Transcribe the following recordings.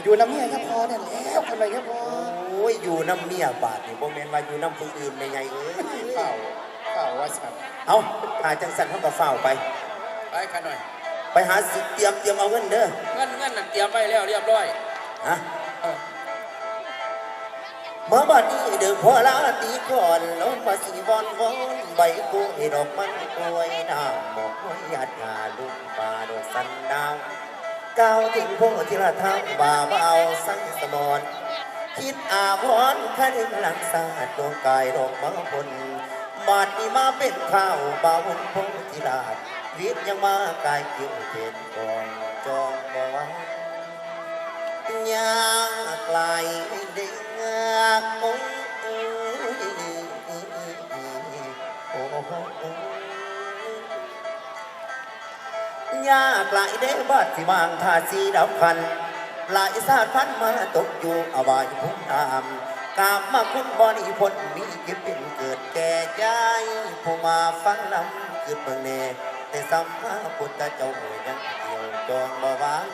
อายุน้ำเมียแค่พอเนี่ยแล้วคนอะไรแค่พอโอ้ยอยู่น้ำเมียบาทนี่บ่แม่นว่าอยู่น้ำผู้อื่นไม่ไงเอ้ยข่าวข่าวว่าสัตว์เอาหาจังสันเขาก็เฝ้าวไป ไปกันหน่อย ไปหาสิเตรียมเตรียมเอาเงินเด้อเงินเงินนั่นเตรียมไว้แล้วเรียบร้อยฮะเออเมื่อบัดนี้เดิมพอลาตีก่อนลงมาสีวอนวอนใบกูให้ดอกมันกล้วยน้ำหมอกห้วยหยาดงาลุงป่าดอกสันดาว ก้าวถึงพวกที่ละทางบ่าเบาสังสมอนคิดอาวรณ์คันหลังสาดดวงกายดอกมะพลบาดนี้มาเป็นข้าวบ่าวนพงที่ลาดวิทย์ยังมากายเกี่ยวเทนกองจองบว่ายากไกลเด็กมง ยากไกลเด้บัดสิบางทาสีดำพัน หลายสาดพันมาตกอยู่อวายพุ่งตามกามมาคุณบริพลมีเก็บเป็นเกิดแก่ใจผู้มาฟังลำเกิดเบิ่งแน่แต่สัมมาพุทธเจ้าหวยังเกี่ยวจองบ่วาง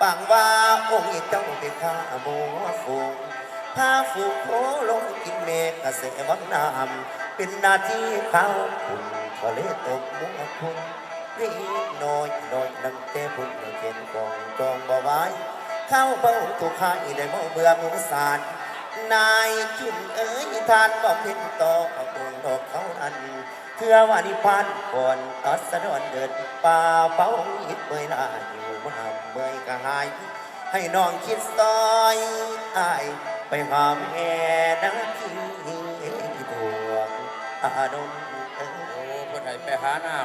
ปางว่าองค์เจ้าเป็นข้าโมฟูงพาฝูงโคลงกินเมฆกระแสวังน้ำเป็นนาทีเขาคุณทะเลตกมัวคุณ นี่น้อยน้อยนังเตพุ่นเขียนกองจองบ่ไว้เข้าเป้าถูกข้าอีได้บ่เบื่อหมูสารนายจุนเอ๋ยทานบ่เพ็นต่อเอาดวงดอกเขาอันเพื่อว่านิพพานก่อนตัดสะดอนเดินป่าเป้าหิดเมื่อยลาอยู่มาเมื่อยกหาย ให้น้องคิดซอยอายไปหาแม่นักที่ดวงอาดนเอ้โอ้ยเพื่อนให้ไปหาหน้า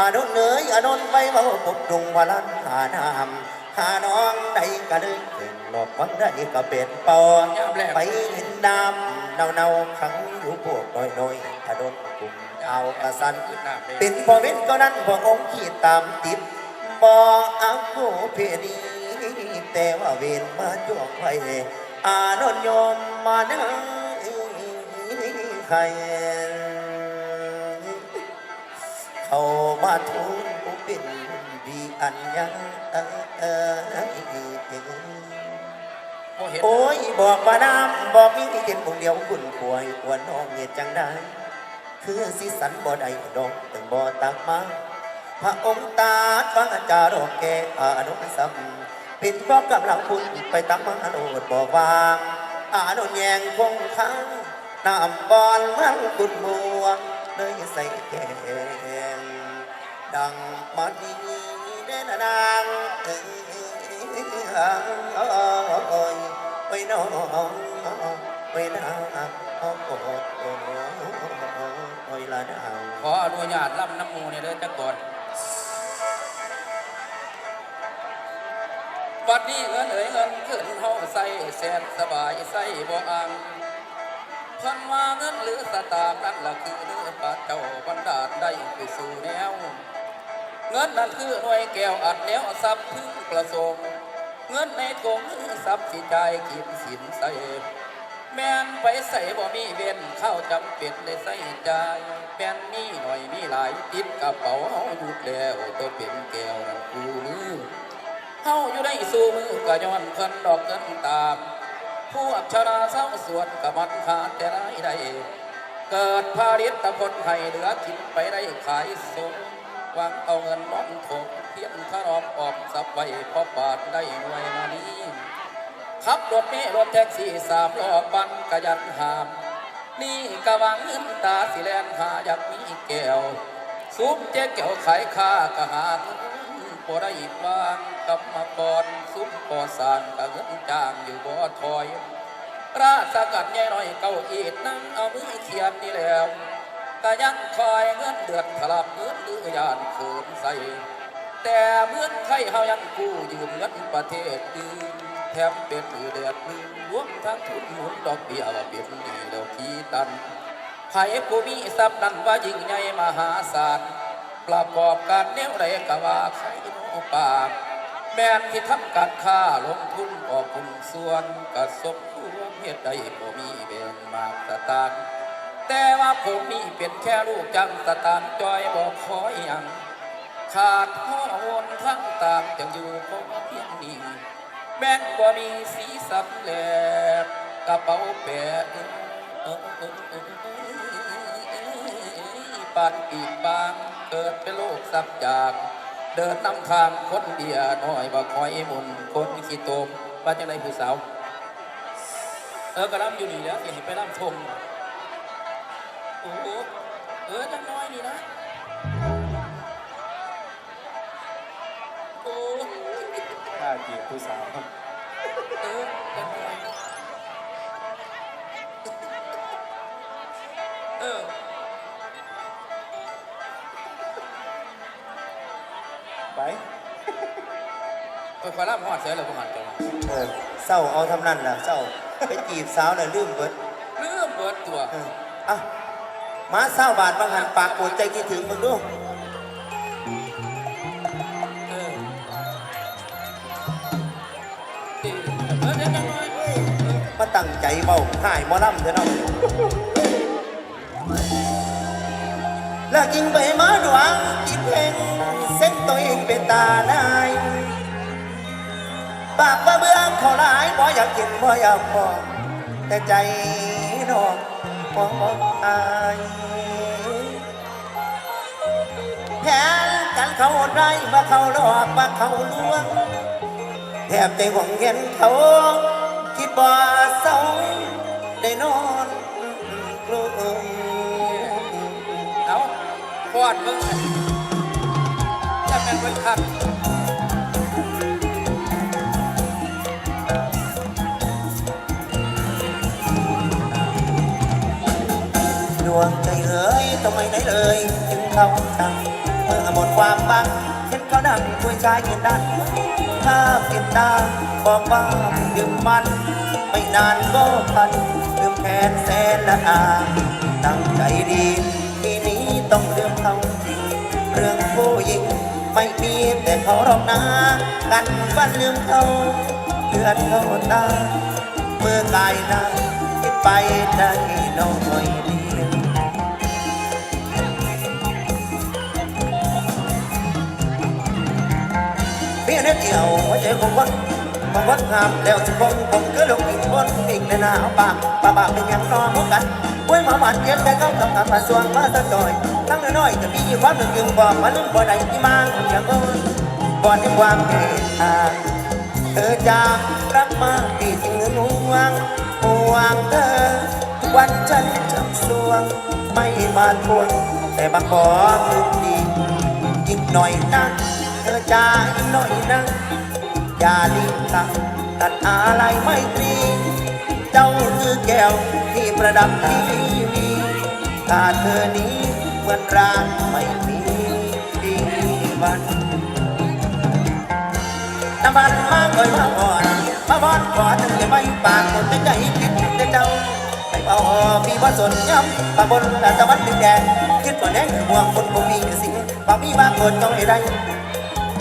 อาดนเนยอาดนไปเว่าปบดุงวาลันหาน้ำหาน้องได้ก็เลยขึ้นหลอกวังได้ก็เป็นปอำยามแรกไปเห็นน้ำเนาเนาๆขังอยู่พวกน้อยน้อยๆอาดนกลุ่มเอากระสันขึ้นน้ำเลยเป็นพ่อเว้นก็นั้นพ่อองค์ขีดตามติดบ่เอาโคเพนีแต่ว่าเวนมาจ้วงไว้อานนท์โยมมานั่งใคร เขามาทูลผู้เป็นดีอันยังโอ้ยบอกว่าน้ำบอกมีเห็นบุงเดียวคุณป่วยควรน้องเหตุจังได้คือสิสันบ่ได้ดอกตึงบ่ตักมาพระองค์ตาฟังอาจารย์อกแกอานุสัมเป็นเพราะกำลังพุ่นไปตักมาโนดบอกว่าอานุแยงคงค้างน้ำบอลมันกุดมัวเลยใส่แก ดังมาดีเด่นนางเอ้ยไปน้องไปนาโอ้โอ้โอ้โอ้ยละดาวขออนุญาตล่ำน้ำมูเนี่ยเด้อจักก่อนบัดนี้เงินเอ๋ยเงินขึ้นเฮาใส่แสนสบายใส่บ่อังเพันว่าเงินหรือสตางค์นั่นล่ะคือเนื้อปะเจ้าบันดาได้ไปสู่แนว เงินนั่นคือหน่วยแก้วอัดแนวทรัพย์พึงประสงค์เงินในกงทรัพย์สิใจายกินสินใส่แม่นไปใส่บ่มีเว้นเข้าจำเป็นได้ใส่ใจแม่นมีหน่อยมีหลายติดกระเป๋าเฮาหยุดแล้วตัวเป็นแก้วนั่นกูมือเฮาอยู่ในสู่มือก็ย้อนเพิ่นดอกเงินตามพวกชราเศร้าสวดกับมันขาดแต่ไรใดเกิดพาริตตะพลให้เหลือกินไปได้ขายสม วังเอาเงินน้อนถกเพียงทะรอบออกสับไว้พอบาทได้หน่วยมานี้ขับรถเมล์รถแท็กซี่สามล้อปั่นกระยันหาม นี่กะวังเงินตาสิแลนหาอยากมีแก้วซุปเจ๊แก้วขายค่ากะหาปอได้บ้างกำมาก่อนซุปก่อสางกะเงินจ้างอยู่บ่อถอยราชกัดใหญ่น่อยเก้าอีดนั่งเอามือเขียนนี่แล้ว ก็ยังคอยเงินเดือดถลับเงินดื้อยานเขินใส่ แต่เมืองไทยเฮายังกู้ยืมเงินประเทศอื่นแถมเป็นมือเดือดมือรวมทั้งทุนหมุนดอกเบี้ยว่าเป็นหนี้แล้วทีตันไผผู้มีทรัพย์นั้นว่ายิ่งใหญ่มหาศาลประกอบการแนวใดก็ว่าใครโนปากแม่นที่ทำการค้าลงทุนออกคุณส่วนกระสมควรเหตุใดบ่มีเบนมากสตางค์ แต่ว่าผมมีเป็นแค่ลูกจังสตางค์จอยบอกขออย่างขาดพ่อวนทั้งตามจังอยู่พอเพียงนี้แม่นบ่มีสีสันแหลบกระเป๋าแปะปานปีกบางเกิดเป็นโลกสับจาก เดินนำทางคนเดียน้อยบ่คอยมุนคนขี้โตมว่าจังไรผู้สาว เออกระลำอยู่นี่แล้วเห็นไปลำทง โอ้โหเออจังน้อยนี่นะ โอ้ข้าจีบผู้สาวเออจังน้อยเออไปไปคอยลำหอดเสียเลยประมาณจังเออเศร้าเอาทำนั่นล่ะเศร้าไปจีบสาวน่ะลืมเบิดเรื่องเบิดตัว เอออะ มาเศร้าบาทบางหันปากปวดใจคิดถึงมึงดูมาตั้งใจเบาหายมอลำเถอะเนาะแล้วกินไปมาดวงกินเพลงเส้นตัวเองเป็นตาลายปากว่าเบื่อเขาหลายบ่อยากกินบ่อยากพอแต่ใจน้อง บ่อายแผนกันเขาได้มาเขาหลอกมาเขาลวงแทบใจหวังเห็นเขาคิดว่าเศร้าได้นอนกลุ้มเอาฟอดมึงจะเป็นเพิ่นคักด วงใจเอ๋ยทำไมไหนเลยถึงเขาจังเมื่อหมดความบังเห็นเขาดังคุยชายกินดันถ้ากินตาบอกว่าดื่มมัน ไม่นานก็พันดื่มแทนแสนละอาตั้งใจดีทีนี้ต้องเรื่องเขาจริง เรื่องผู้หญิงไม่มีแต่เขารอกนะกันฟันลืมเขาเลือดเขาตาเมื่อกายหน้าคิดไปได้น้อย เดียวเมียเน็ตเดียวหัวใจของคนบางคนงามแล้วสิคงผมคือลูกอีกคนอีกในหน้าปากปากปากเป็นอย่างนอนพวกกันป่วยมาหวานเย็นแต่เขาทำทำมาส่วนมาสะจอยทั้งน้อยๆก็มีความหนึ่งยึงบอกมาลืมบ่ได้ที่มาอย่างก็ก่อนที่ความเมตตาเธอจากรักมาที่สิ่งหนึ่งห่วงห่วงเธอทุกวันฉันจำสวง ไม่มาทวงแต่บางขอคืนดีอีกหน่อยนะ เธอจะอีกหน่อยนะอย่าลีบตักตัดอะไรไม่ตรี เจ้าคือแก้วที่ประดับทีวีถ้าเธอนี้เหมือนร่างไม่มีดีวันน้ำมันมาก่อยมาก่อนมาบอนก่อถึงจะไม่ปากคนใจคิดจะเจ้าไปเอาพี่ว่าสนย้ำปาบนตะวันดินแดงคิดว่าแน่ห่วงคนบ่มีสิ่งปากมีบางคนต้องให้ได้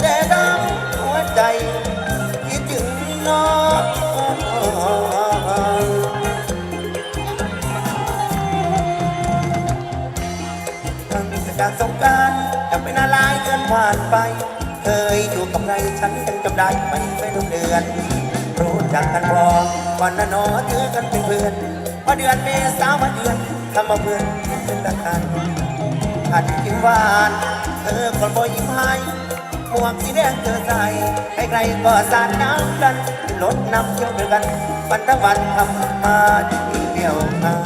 แต่ดำหัวใจคิดถึงน้องตั้งแต่การสงกรารจะเป็นอะไรเกินผ่านไป เคยอยู่กับใครฉันยังจำได้ไม่ไม่รู้เดือน รู้จักกันพอวันนั้นนอเจอกันเป็นเพื่อนพอเดือนเมษามาเดือนคำมาเพื่อนเป็นตะกันหัดกินหวานเธอคนบ่ยิ้มให้ หมวกสีแดงเธอใส่ใครๆก็สาดน้ำกันรถน้ำเที่ยวด้วยกันวันทั้งวันทำมาที่เดียวกัน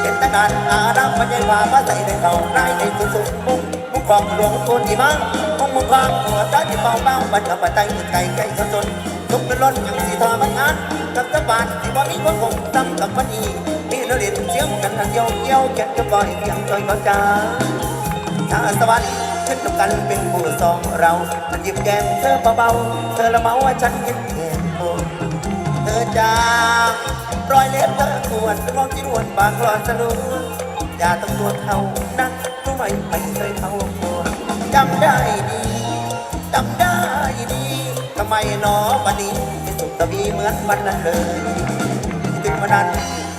เป็นตะการอาดังมันยังว่ามาใส่ในเขาไล่ในสุดสุดมุกมุกของหลวงคนที่มั่งมุกมุกของหัวใจที่เบาเบาบันกับปัจจัยไก่ไก่สนสนทุกเป็นล้นย่างสีทอมันงาน กับตะบานที่ว่ามีคนคงตำกับมันอีมีนเรียนเสียงกันทันเยี่ยวเยี่ยวแก่จะบ่อยเสียงจอยเขาจ้าชาสวรรค์ขึ้นกับกันเป็นผู้สองเรามันหยิบแกงเธอเบาๆเธอละเมาว่าฉันเห็นแก่โตเธอจารอยเล็บเธอควรมองที่นวลบางกลอนสนุกอย่าต้องตัวเขานักรู้ไหมไม่เคยเขาตัวจำได้ดีจำได้ดีทำไมหนอวันนี้ เป็นสุขตะบีเหมือนวันนั้นเลยถึงวันนั้น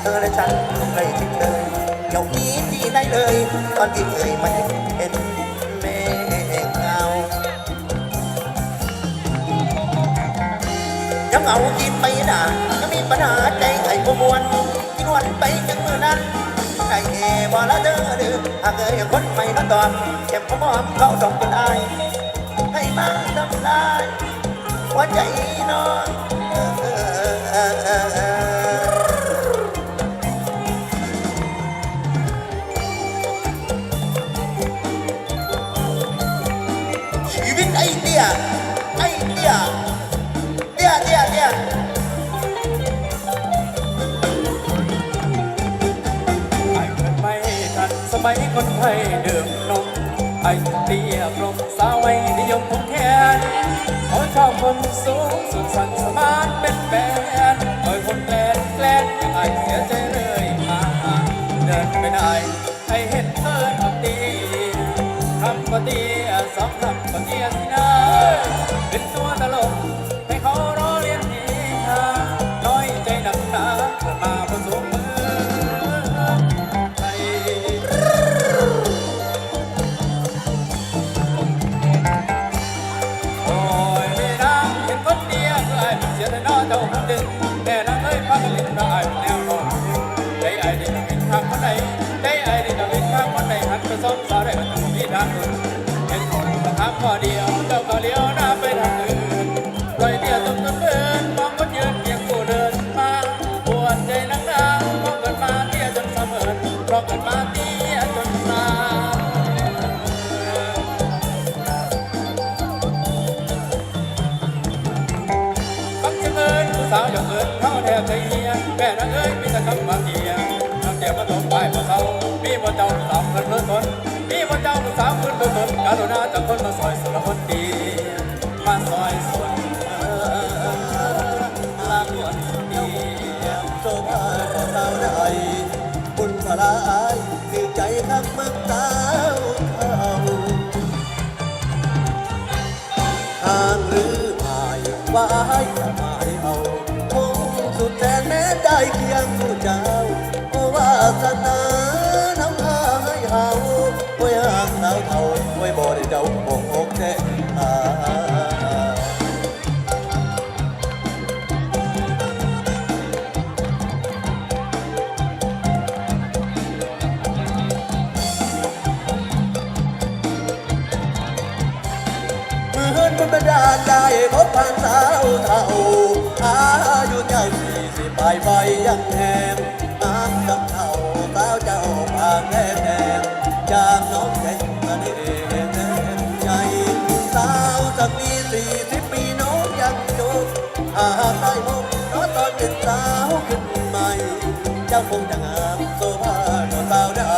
เธอและฉันไม่เคยคิดเลยเดี๋ยวนี้ที่ไหนเลย ตอนที่เคยไมาเห็นแม่เงายังเอากินไปด่าก็มีปัญหาใจไอ้บ่มวนกินวันไปจังมือนั้นไอ้เอบ่ละเด้อเด้อหากเอยคนใหม่มาตอบเก็บข้อมอมเขาดอกเป็นอายให้มาทำลายหัวใจน้อง คนสูงสุดสันสมานเป็นแฟนคอยคนแกล้งแกล้งยังไงเสียใจเลยมาเดินไปไหนให้เห็นเธอทำดีทำปฏิสองทำปฏิาวอย่างเอิญเข้าแทบใจเฮียแม่นางเอ้ยมีแต่คำบางเดียน้ำเสียมาตกไปบ่เศร้ามีบ่เจ้าสาวเพิ่นเพิ่นทนมีบ่เจ้าสาวเพิ่นเพิ่นทนการุณาจากคนมาซอยสุรคน ว่าให้จะหมายเอาคงสุดแสนแม้ได้เคียงผู้เจ้าโอวาสนา พบผ่านสาวเท่าอายุเจ้าสี่สิบปลายไฟยังแหงน้ำกับเท่าสาวเจ้าปากแดงแดงจากน้องแก่งมาเองใจสาวสักปีสี่สิบปีน้องยังจบอาได้พบน้องตอนเป็นสาวขึ้นใหม่ เจ้าคงจะงามโซภาโนสาวได้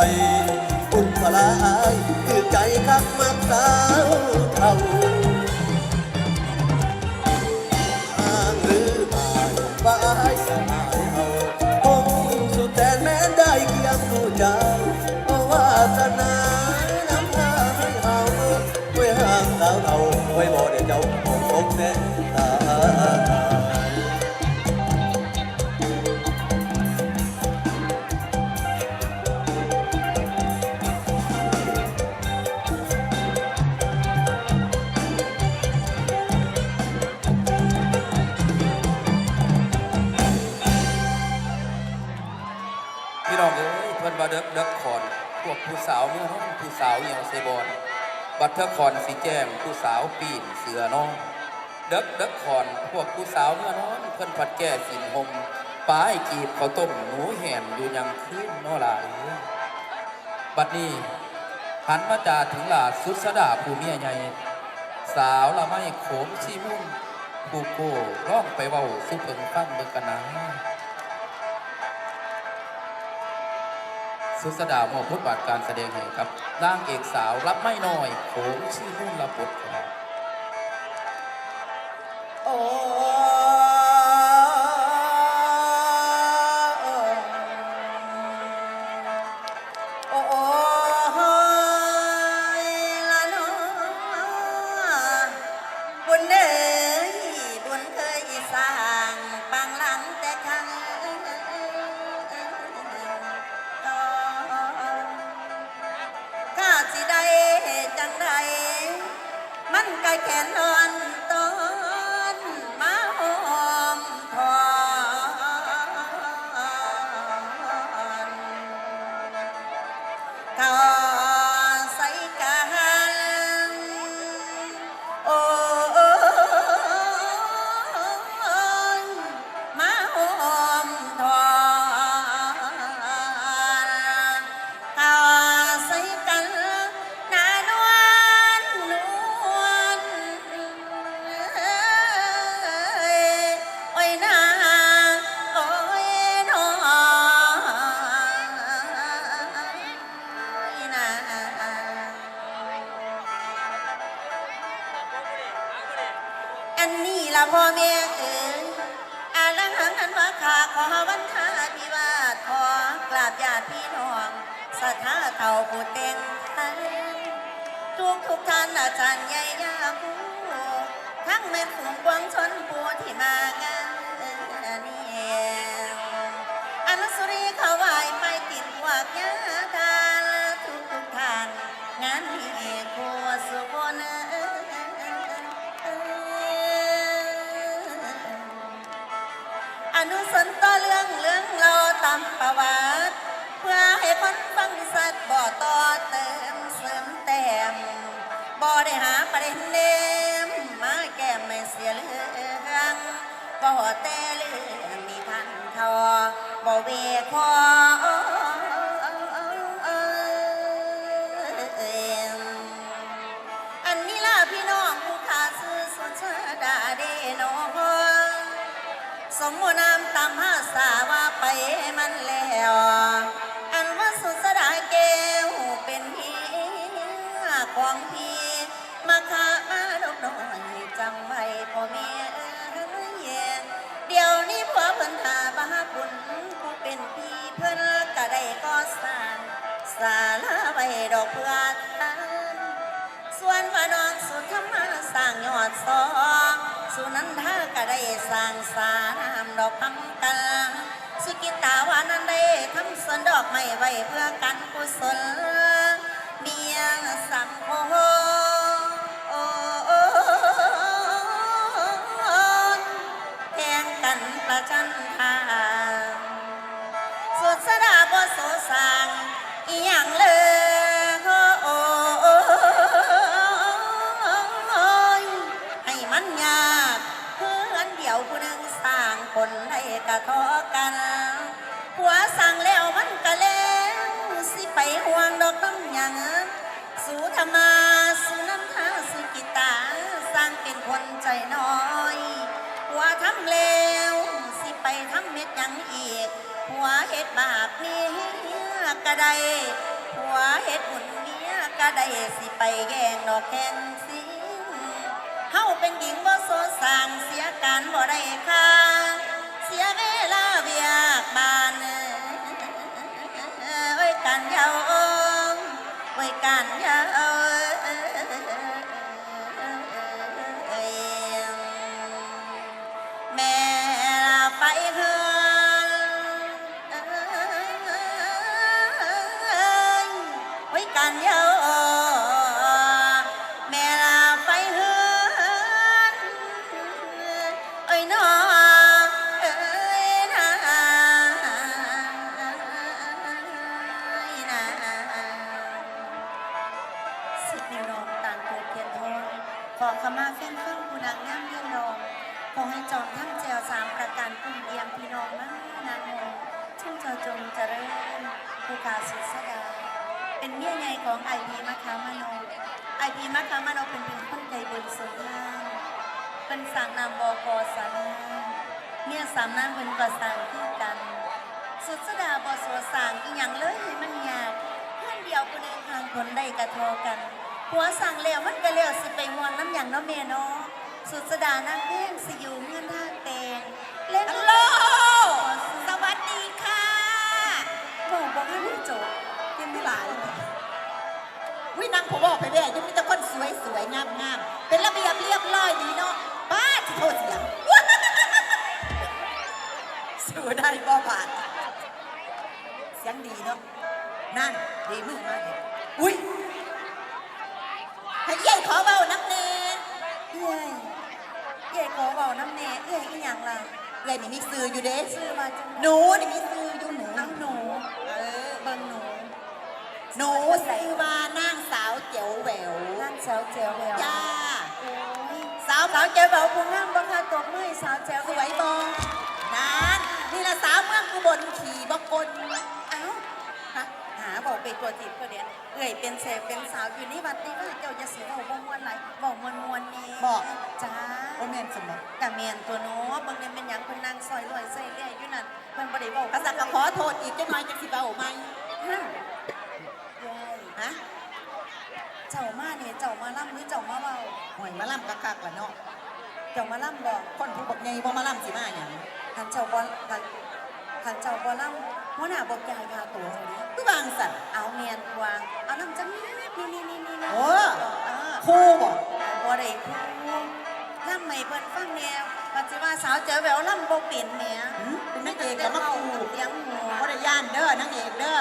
อุ่นพลายคือใจคักมักสาวเท่า สาวเมื่อน้องผู้สาวเหี่ยวเซบอนบัดเทอร์คอนสีแจ้งผู้สาวปีนเสือน้องเด็กเด็กคอนพวกผู้สาวเมื่อน้องเพิ่นผัดแก่สินหมป้ายกีบเขาต้มหนูแห่นอยู่ยังคืนนอลาเอ้ยบัดนี้หันมาจาถึงหลาสุดสดาผู้เมียใหญ่สาวละไม่โขมชีมุ่นผู้โก้ร้องไปเว้าสุเพิงฟังเบิ่งกันนะ สุสดามอบบทบาทการแสดงแห้ครับนางเอกสาวรับไม่น้อยโขงชื่อหุ่นละบบทครับโอ้ ก อาจารย์ใหญ่ยาผู้ทั้งแม่นฝูงกวางชนปูที่มางานนี้อนุสรีเขาไหวไปติดวากยาทาทุกทุกท่าน งานนี้ครัวสุโขนอนุสนต่อเรื่องเรื่องเราตามประวัติ เพื่อให้คนฟังสัตว์บ่ต่อเติ ได้หาประเด็นเนมมาแก้ไม่เสียเรื่องบ่แต่เรื่องมีทันทอบ่เวคออันนี้ล่ะพี่น้องผู้ขาซื้อสุชาดาเดโนฮสมมุนามตามหาสาว่าไปมันแล้วอันว่าสุสดาเกวเป็นพี่ของพี่ มาขามาดกน้อยจำไว้พ่อแม่เอ้ยเดี๋ยวนี้ผัวเพิ่นหาบาบุญผู้เป็นพี่เพิ่นก็ได้ก่อสร้างศาลาไว้ดอกเพื่อทานส่วนพระนองสุธรรมาสร้างยอดสองสุนันทาก็ได้สร้างสารามดอกคำกันสุกิตาวานันได้ทำสวนดอกไม้ไว้เพื่อกันกุศลเมียสังโฆ ก็ได้หัวเฮ็ดบุญเมียก็ได้สิไปแย่งดอกแข่งสิเฮาเป็นหญิงบ่โซสางเสียการบ่ได้ค่าเสียเวลาเวียกบานเอ้ยการยาวเอ้ยการยา เป็นเมียใหญ่ของไอพีมะขามโนไอพีมะขามโนเป็นเพียงคนใจบุญสุดท้ายเป็นสั่งนำบอกสันเมียสามนางเป็นประสานที่กัน สุดสดาบอสวสางอีหยังเลยมันยากเพื่อนเดียวคนเองทางคนได้กระทอกันหัวสั่งแล้วมันก็แล้วสิไปหวงน้ำอย่างน้อเมเนาะสุดสดานั่งเพ่งสิอยู่เงื่อนท่าเตงเล่นฮัลโไม่นั่งผมบอกไปเรื่อยยังมีแต่คนสวยสวยงามงามเป็นระเบียบเรียบร้อยดีเนาะป้าจะโทษเสียงสู้ได้บ่ผ่านเสียงดีเนาะนั่นดีมือมากอุ้ยให้เย่ขอเบาน้ำเนนเย่เย่ขอเบาน้ำเนนเย่อีหยังล่ะเย่นี่มีซื้ออยู่เด้ซื้อมาจังหนูนี่มีซื้ออยู่หนูน้ำหนูเออบิ่งหนูหนูซื้อมานั่ง วนั่งแซวแจ๋วแล้วจ้าโอ้ยสาวสาวแจ๋วแบบผู้งามบ่ค่ะตบมือให้สาวแจ๋วสวยบองนานนี่ละสาวเมืองอุบลขี่บกลเอ้าฮะหาบอกไปตัวจิตตัวเดียนเอ่ยเป็นเสพเป็นสาวอยู่นี่วัดนี่ว่าเจ้าจะสิเว้าบ่ม่วนไหลบ่ม่วนม่วนนี่บอกจ้า โอแมนสมบัติกะเมียนตัวเนาะบางเดือนเป็นหยังเพิ่นนั่งซอยลอยใส่เรื่อยอยู่นั่นเพิ่นบ่ได้เว้ากษัตริย์ก็ขอโทษอีกจังหน่อยจังสิเบาไหม ฮะยาย ฮะ เจ้ามาเนี่ยเจ้า มาล่ำหรือเจ้ามาเว้าหวยมาล่ำคักๆล่ะเนาะเจ้ามาล่ำบอกคนผู้บอกไงบ่มาล่ำสิมาอย่างคันเจ้าบ่คันคันเจ้าบ่ล่ำหัวหน้าบอกยายพาตัวเฮาดิคือบางสัตว์เอาเมียนวางเอาน้ำจังนิดนี่นี่นี่นี่นะโอ้เออคู่บอกบ่ได้ครูล่ำไม่เพิ่นฟังแนวปัจจุบันสาวเจอแววล่ำบ่เป็นแหมหืมเป็นนางเอกกับมาคู่เลี้ยงหัวบ่ได้ย่านเด้อนางเอกเด้อ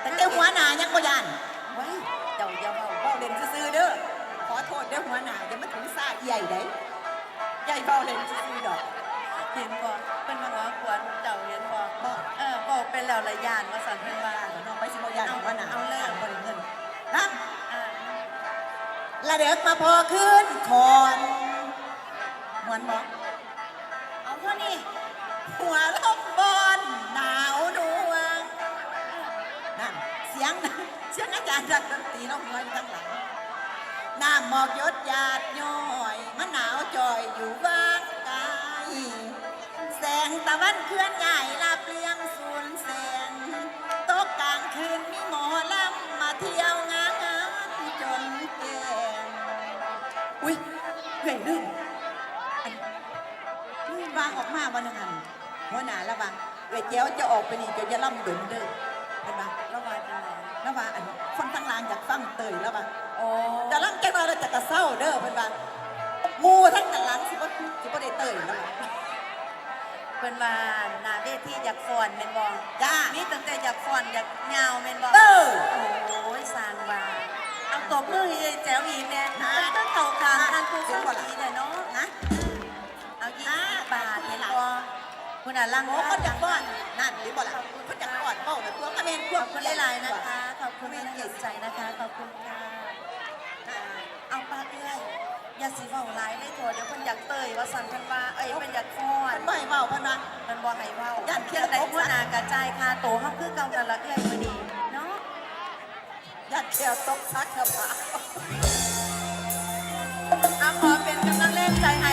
แต่เจ้าหัวหน้ายังบ่ย่าน เด้อหัวหน้าอย่ามาถึงซ่าใหญ่ได้ใหญ่เบาเล่นซื่อๆดอกเห็นบ่เพิ่นมาว่าควรเจ้าเห็นบ่บอกเออบ่เป็นแล้วละย่านว่าซั่นเพิ่นว่าน้องไปสิบ่ย่านหัวหน้าเอาเลยบ่ได้เงินนะอ่าละเด็กมาพอขึ้นคอนมวนบอกเอาเท่านี้หัวลมบอนหนาวดวงนั่นเสียงนะเสียงอาจารย์รักดนตรีน้องหัวอยู่ข้างหลัง น้ำหมอกยดหยาดย้อยมันหนาวจอยอยู่บ้านกายแสงตะวันเคลื่อนใหญ่ลาเปลี่ยงสูนแสงตกกลางคืนมีหมอลำมาเที่ยวงานจนแก่อุ้ยเฮ้ยลืมวางออกมาวันนึงหันหัวหน้าระวังเวทเจ้าจะออกไปนี่จะจะล่ำดุนเด้อางอยากฟังเตยแล้วปะโอ้จะล่ำแก้มาแล้วจะกระเศร้าเด้อเป็นปะหมูทั้งกันหลังสิบ่สิบ่ได้เตยแล้วปะเพิ่นว่าหน้าเวทีอยากฟ้อนแม่นบ่จ้ามีตั้งแต่อยากฟ้อนอยากยาวแม่นบ่เออโอ้ยสร้างว่าเอาตบมือให้แจ๋วอีกแม่ฮะต้องเข้าข้างทางผู้เสีฟัยงงบ่ล่ะดีเด้เนาะนะ เอา20บาทเห็นบ่ คุณน่ะลังโอ้คนจากบ้านนั่นหรือบ่ล่ะคนจากบ้านเป้าแบบพวกกระเมนพขวอกบคุณหลายๆนะคะ ขอบคุณไม่ไม่เกีเกียยดดใจใจนะคะ ขอบคุณค่ะอ่าเอาป้าเอ้ยอย่าสิเว้าหลายเลยโถเดี๋ยวเพิ่นอยากเตยว่าสั่นเพิ่นว่าเอ้ยเพิ่นอยากฟ้อนไม่เบาเพิ่นว่าเพิ่นบ่ให้เว้าย่านเพีเพียยงงใดใดหัหัววหหน้าน้ากระจายค่าโตเฮาคือเก่ากันละเอ้ยมื้อนี้เนาะยัดเที่ยวตกซักกระบะเอาขอเป็นก